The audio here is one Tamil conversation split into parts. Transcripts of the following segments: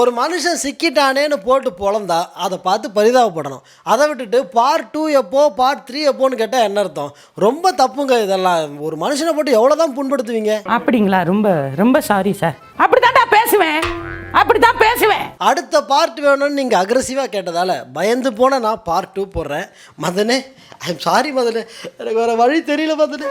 ஒரு மனுஷன் சிக்கிட்டானேன்னு போட்டு பொழந்தா அதை பார்த்து பரிதாபப்படணும். அதை விட்டுட்டு பார்ட் டூ எப்போ பார்ட் த்ரீ எப்போன்னு கேட்டால் என்ன அர்த்தம்? ரொம்ப தப்புங்க இதெல்லாம். ஒரு மனுஷனை போட்டு எவ்வளோ தான் புண்படுத்துவீங்க? அப்படிங்களா? ரொம்ப ரொம்ப சாரி சார் அப்படித்தான்டா பேசுவேன். அப்படித்தான் பேசுவேன். அடுத்த பார்ட் வேணும்னு நீங்கள் அக்ரஸிவாக கேட்டதால பயந்து போன நான் பார்ட் டூ போடுறேன். மதனே ஐ எம் சாரி மதனே. எனக்கு வேறு வழி தெரியல மதனே.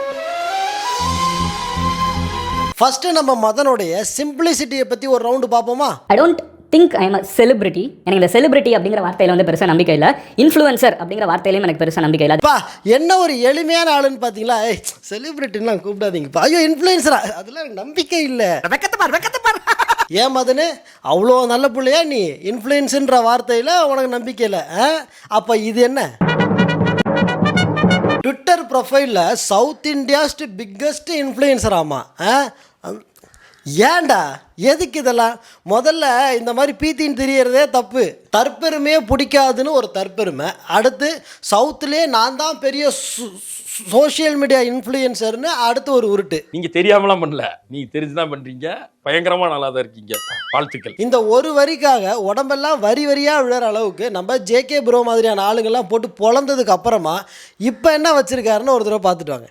ஃபஸ்ட்டு நம்ம மதனுடைய சிம்பிளிசிட்டியை பற்றி ஒரு ரவுண்டு பார்ப்போமா? I don't think I am a celebrity எனக்கு இந்த செலிபிரிட்டி அப்படிங்கிற வார்த்தையில வந்து பெருசாக நம்பிக்கை இல்லை. இன்ஃப்ளூயன்சர் அப்படிங்கிற வார்த்தையிலையும் எனக்கு பெருசாக நம்பிக்கை இல்லை. என்ன ஒரு எளிமையான ஆளுன்னு பார்த்தீங்களா ஏய் செலிபிரிட்டின்லாம் கூப்பிடாதீங்கப்பா. ஐயோ இன்ஃப்ளூயன்ஸரா அதெல்லாம் எனக்கு நம்பிக்கை இல்லை. ஏன் மதனு? அவ்வளோ நல்ல பிள்ளையா நீ? இன்ஃப்ளூயன்ஸுன்ற வார்த்தையில் உனக்கு நம்பிக்கை இல்லை. ஆ? அப்போ இது என்ன? ட்விட்டர் ப்ரொஃபைலில் சவுத் இந்தியாஸ்ட் பிக்கஸ்ட் இன்ஃப்ளூயன்சர் ஆமா. ஏன்டா? எதுக்கு இதெல்லாம்? முதல்ல இந்த மாதிரி பீத்தின்னு தெரியறதே தப்பு. தற்பெருமையே பிடிக்காதுன்னு ஒரு தற்பெருமை. அடுத்து சவுத்துலேயே நான் தான் பெரிய சோஷியல் மீடியா இன்ஃப்ளூயன்சர்னு அடுத்து ஒரு உருட்டு. நீங்க தெரியாமலாம் பண்ணல. நீங்க தெரிஞ்சுதான் பண்றீங்க. பயங்கரமா நல்லா தான் இருக்கீங்க. வாழ்த்துக்கள். இந்த ஒரு வரிக்காக உடம்பெல்லாம் வரி வரியாக விழுற அளவுக்கு நம்ம ஜேகே ப்ரோ மாதிரியான ஆளுங்கெல்லாம் போட்டு பொழந்ததுக்கு அப்புறமா இப்போ என்ன வச்சிருக்காருன்னு ஒரு தடவை பார்த்துட்டு வாங்க.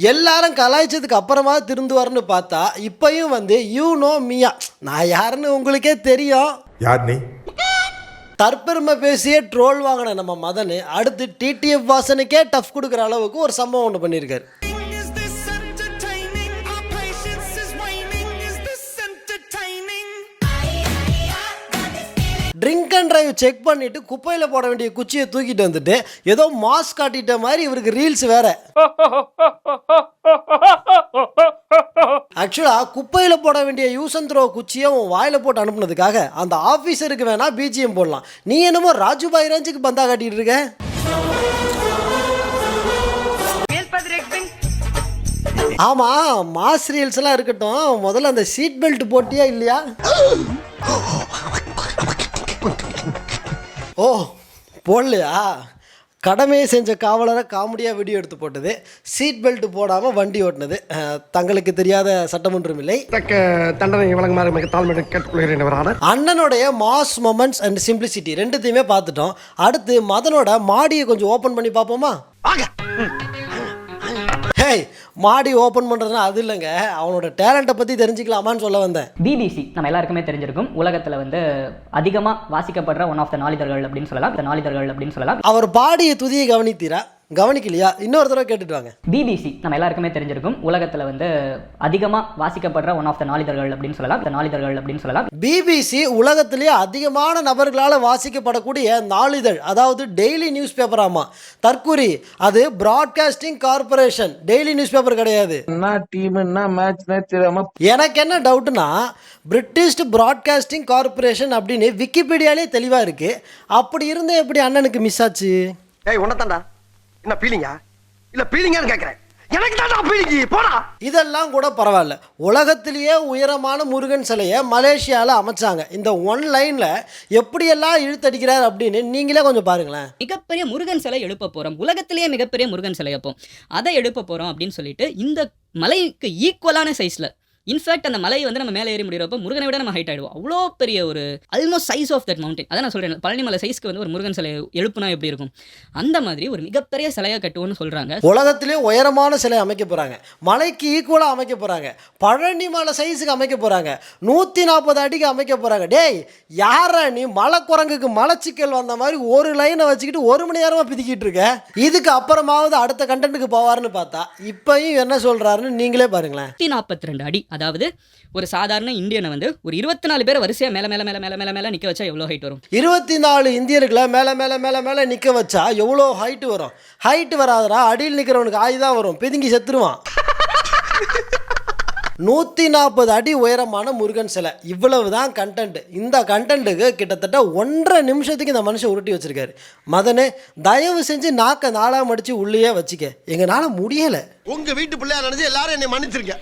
எல்லாரும் கலாய்ச்சதுக்கு அப்புறமா திருந்துவார்னு பார்த்தா இப்பயும் வந்து யூ நோ மியா நான் யாருன்னு உங்களுக்கே தெரியும். யார் நீ? தற்பெருமை பேசியே ட்ரோல் வாங்கின நம்ம மதன் அடுத்து டிடிஎஃப் வாசனுக்கே டஃப் கொடுக்குற அளவுக்கு ஒரு சம்பவம் ஒன்று பண்ணியிருக்காரு. ட்ரிங்க் அண்ட் ட்ரைவ் செக் பண்ணிட்டு குப்பையில் போட வேண்டிய குச்சியை தூக்கிட்டு வந்துட்டு ஏதோ மாஸ் காட்டிட்ட மாதிரி இவருக்கு ரீல்ஸ் வேற. ஆக்சுவலாக குப்பையில் போட வேண்டிய யூஸ் அண்ட் த்ரோ குச்சியை உன் வாயில் போட்டு அனுப்புனதுக்காக அந்த ஆஃபீஸருக்கு வேணால் பிஜிஎம் போடலாம். நீ என்னமோ ராஜுபாய் ரேஞ்சுக்கு பந்தா காட்டிட்டு இருக்க. ஆமாம் மாஸ் ரீல்ஸ் எல்லாம் இருக்கட்டும். முதல்ல அந்த சீட் பெல்ட் போட்டியா இல்லையா? ஓ போடலையா? கடமையை செஞ்ச காவலரை காமெடியாக வீடியோ எடுத்து போட்டது. சீட் பெல்ட் போடாமல் வண்டி ஓட்டினது. தங்களுக்கு தெரியாத சட்டமன்றம் இல்லை தக்க தண்டனை வழங்குமாறு மிக தாழ்மையுடன் கேட்டுக்கொள்கிறேன் அண்ணனுடைய மாஸ் மொமெண்ட்ஸ் அண்ட் சிம்பிளிசிட்டி ரெண்டுத்தையுமே பார்த்துட்டோம். அடுத்து மதனோட மாடியை கொஞ்சம் ஓப்பன் பண்ணி பார்ப்போமா? மாடி ஓப்பன் பண்ணுறதுனா அது இல்லைங்க. அவனோட டேலண்ட்டை பற்றி தெரிஞ்சுக்கலாமான்னு சொல்ல வந்தேன். பிபிசி நம்ம எல்லாருக்குமே தெரிஞ்சிருக்கும். உலகத்தில் வந்து அதிகமாக வாசிக்கப்படுற ஒன் ஆஃப் த நாளிதழ்கள் அப்படின்னு சொல்லலாம். இந்த நாளிதழ்கள் அப்படின்னு சொல்லலாம். அவர் பாடிய துதியை கவனித்தீரா? கவனிக்கலையா? இன்னொரு தடவை கேட்டுட்டு பிபிசி நம்ம எல்லாருக்குமே தெரிஞ்சிருக்கும். உலகத்தில் வந்து அதிகமாக வாசிக்கப்படுற ஒன் ஆஃப் த நாளிதழ்கள் அப்படின்னு சொல்லலாம். இந்த நாளிதழ்கள் அப்படின்னு சொல்லலாம். பிபிசி உலகத்திலேயே அதிகமான நபர்களால் வாசிக்கப்படக்கூடிய நாளிதழ் அதாவது டெய்லி நியூஸ் பேப்பர் ஆமாம் தற்கூரி அது broadcasting corporation daily news paper கிடையாது. என்ன டீம் என்ன மேட்ச்னே தெரியாம எனக்கு என்ன டவுட்னா பிரிட்டிஷ் பிராட்காஸ்டிங் கார்ப்பரேஷன் அப்படின்னு விக்கிபீடியாலே தெளிவாக இருக்குது அப்படி இருந்தே எப்படி அண்ணனுக்கு மிஸ் ஆச்சு? ஏய் உன்னதாண்டா என்ன பீலிங்கா இல்ல பீலிங்கான்னு கேக்குறேன். எனக்கு தான்டா பீலிங்கி போடா. இதெல்லாம் கூட பரவாயில்ல. உலகத்திலேயே உயரமான முருகன் சிலையை மலேசியாவில் அமைச்சாங்க. இந்த ஒன் லைனில் எப்படியெல்லாம் இழுத்தடிக்கிறார் அப்படின்னு நீங்களே கொஞ்சம் பாருங்களேன். மிகப்பெரிய முருகன் சிலை எழுப்ப போறோம். உலகத்திலேயே மிகப்பெரிய முருகன் சிலை அப்போ அதை எழுப்ப போறோம் அப்படின்னு சொல்லிட்டு இந்த மலைக்கு ஈக்குவலான சைஸ்ல இன்ஃபேக்ட் அந்த மலை வந்து நம்ம மேலே ஏறி முடிகிறப்ப முருகனை விட நம்ம ஹைட் ஆயிடுவோம். அவ்வளோ பெரிய ஒரு almost size of that mountain அதான் நான் சொல்றேன் பழனிமலை சைஸ்க்கு வந்து ஒரு முருகன் சிலை எழுப்புனா எப்படி இருக்கும்? அந்த மாதிரி ஒரு மிகப்பெரிய சிலையை கட்டுவோம்னு சொல்றாங்க. உலகத்திலே உயரமான சிலை அமைக்க போகிறாங்க மலைக்கு ஈக்குவலாக அமைக்க போகிறாங்க பழனி மலை சைஸுக்கு அமைக்க போகிறாங்க நூற்றி நாற்பது அடிக்கு அமைக்க போகிறாங்க டேய் யாரா நீ மலை குரங்குக்கு மலச்சிக்கல் வந்த மாதிரி ஒரு லைனை வச்சுக்கிட்டு ஒரு மணி நேரமாக பிதிக்கிட்டு இருக்க? இதுக்கு அப்புறமாவது அடுத்த கண்டென்ட்டுக்கு போவார்னு பார்த்தா இப்பயும் என்ன சொல்கிறாருன்னு நீங்களே பாருங்களேன். நூற்றி நாற்பத்தி ரெண்டு அடி. அதாவது ஒரு சாதாரண இந்தியனை வந்து ஒரு இருபத்தி நாலு பேர் வரிசையாக மேலே மேலே மேலே மேலே மேலே மேலே நிற்க வச்சா எவ்வளோ ஹைட் வரும்? இருபத்தி நாலு இந்தியர்களை மேலே மேலே மேலே மேலே நிற்க வச்சா எவ்வளோ ஹைட்டு வரும்? ஹைட்டு வராதடா அடியில் நிற்கிறவனுக்கு ஆய் தான் வரும். பிதுங்கி செத்துருவான். நூற்றி நாற்பது அடி உயரமான முருகன் சிலை. இவ்வளவு தான் கண்டென்ட் இந்த கண்டென்ட்டுக்கு கிட்டத்தட்ட ஒன்றரை நிமிஷத்துக்கு இந்த மனுஷன் உருட்டி வச்சிருக்காரு. மதனே தயவு செஞ்சு நாக்க நாளாக மடித்து உள்ளேயே வச்சுக்க. எங்களால் முடியலை. உங்க வீட்டு பிள்ளையா நினைச்சு எல்லாரும் என்னை மன்னிச்சிருக்க